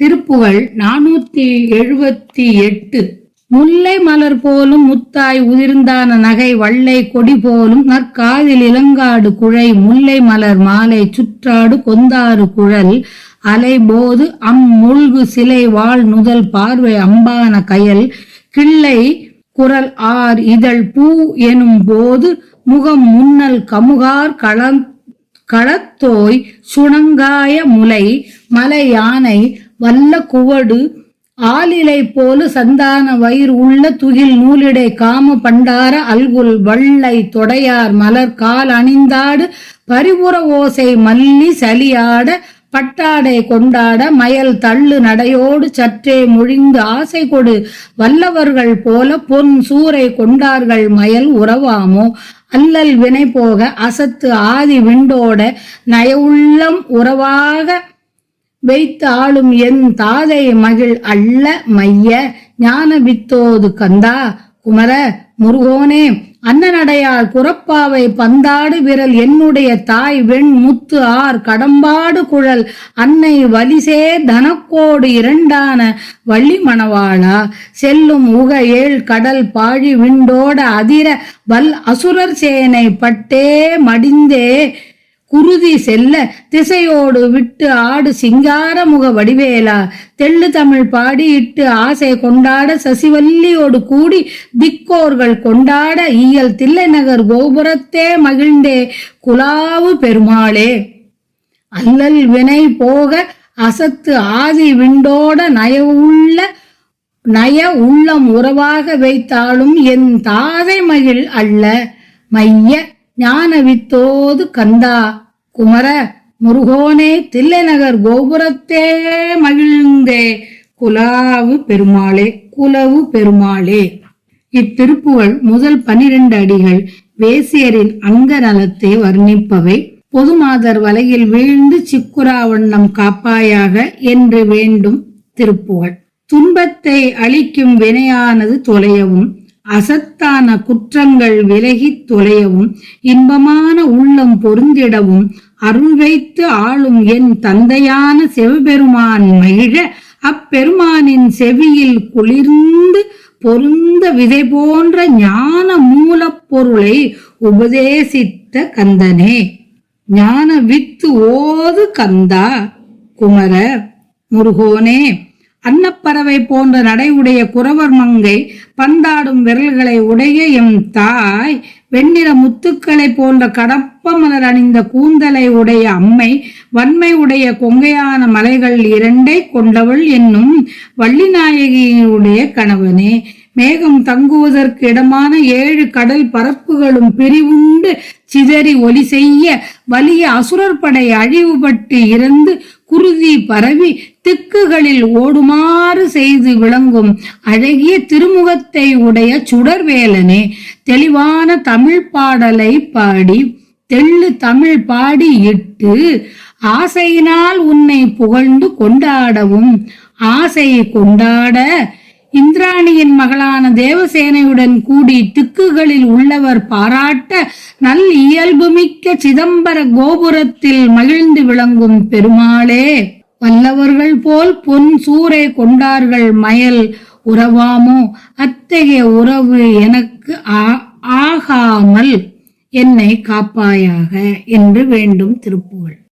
திருப்புகழ் நானூத்தி எழுபத்தி எட்டு. முல்லை மலர் போலும் முத்தாய் உதிர்ந்தான நகை வள்ளை கொடி போலும் நற்காதில் இளங்காடு குழை முல்லை மலர் மாலை சுற்றாடு கொந்தாறு குழல் அலைபோது அம்முழ்கு சிலை வாழ் நுதல் பார்வை அம்பான கயல் கிள்ளை குரல் ஆர் இதழ் பூ எனும் போது முகம் முன்னல் கமுகார் கள களத்தோய் சுணங்காய முலை மலை யானை வல்ல குவடு ஆலிலை போல சந்தான வயிறு உள்ள துகில் நூலிடை காம பண்டார அல்குல் வள்ளை தொடையார் மலர் கால் அணிந்தாடு பரிபுற ஓசை மல்லி சலியாட பட்டாடை கொண்டாட மயல் தள்ளு நடையோடு சற்றே முழிந்து ஆசை கொடு வல்லவர்கள் போல பொன் சூரை கொண்டார்கள் மயல் உறவாமோ? அல்லல் வினை போக அசத்து ஆதி விண்டோட நயவுள்ளம் உறவாக வைத்து ஆளும் என் தாதை மகிழ் அல்ல மைய. ஞான வித்தோது கந்தா. குமர முருகோனே அன்னநடையாள் குரப்பாவை பந்தாடு விரல் என்னுடைய தாய் வெண் முத்து ஆர் கடம்பாடு குழல். அன்னை வலிசே தனக்கோடு இரண்டான வள்ளி மணவாளா செல்லும் உக ஏழ் கடல் பாழி விண்டோட அதிர. வல் அசுரர் சேனை பட்டே மடிந்தே குருதி செல்ல திசையோடு விட்டு ஆடு சிங்கார முக வடிவேலா. தெள்ளு தமிழ் பாடி இட்டு ஆசை கொண்டாட சசிவல்லியோடு கூடி திக்கோர்கள் கொண்டாட ஈயல் தில்லைநகர் கோபுரத்தே மகிழ்ந்தே குலாவு பெருமாளே. அல்லல் வினை போக அசத்து ஆதி விண்டோட நயவுள்ள நய உள்ளம் உறவாக வைத்தாலும் என் தாதை மகிழ் அல்ல. மைய ஞானவித்தோது கந்தா குமர முருகோனே தில்லைநகர் கோபுரத்தே மகிழ்ந்தே. குலாவு பெருமாளே குலவு பெருமாளே. இத்திருப்புகள் முதல் பனிரெண்டு அடிகள் வேசியரின் அங்க நலத்தை வர்ணிப்பவை பொதுமாதர் வலையில் வீழ்ந்து சிக்குரா வண்ணம் காப்பாயாக என்று வேண்டும் திருப்புகழ் துன்பத்தை அளிக்கும் வினையானது தொலையவும் அசத்தான குற்றங்கள் விலகித் தொலையவும் இன்பமான உள்ளம் பொருந்திடவும் அருள் வைத்து ஆளும் என் தந்தையான சிவபெருமான் மகிழ அப்பெருமானின் செவியில் குளிர்ந்து பொருந்த விதை போன்ற ஞான மூலப்பொருளை உபதேசித்த கந்தனே. ஞான வித்து ஓது கந்தா குமர முருகோனே. அன்னப்பறவை போன்ற நடையுடைய குறவர் மங்கை பந்தாடும் விரல்களை உடைய எம் தாய். வெண்ணிற முத்துக்களை போன்ற கடப்ப மலர் அணிந்த கூந்தலை உடைய அம்மை. வன்மை உடைய கொங்கையான மலைகள் இரண்டை கொண்டவள் என்னும் வள்ளிநாயகியினுடைய கணவனே. மேகம் தங்குவதற்கு இடமான ஏழு கடல் பரப்புகளும் பிரிவுண்டு சிதறி ஒலி செய்ய வலிய அசுரர் படை அழிவுபட்டு இறந்து குருதி பரவி திக்குகளில் ஓடுமாறு செய்து விளங்கும் அழகிய திருமுகத்தை உடைய சுடர்வேலனே தெளிவான தமிழ் பாடலை பாடி தெள்ளு தமிழ் பாடி இட்டு ஆசையினால் உன்னை புகழ்ந்து கொண்டாடவும் ஆசையை கொண்டாட இந்திராணியின் மகளான தேவசேனையுடன் கூடி திக்குகளில் உள்ளவர் பாராட்ட நல் இயல்புமிக்க சிதம்பர கோபுரத்தில் மகிழ்ந்து விளங்கும் பெருமாளே. வல்லவர்கள் போல் பொன் சூரை கொண்டார்கள் மயல் உறவாமோ? அத்தகைய உறவு எனக்கு ஆ- ஆகாமல் என்னை காப்பாயாக என்று வேண்டும் திருப்புகழ்.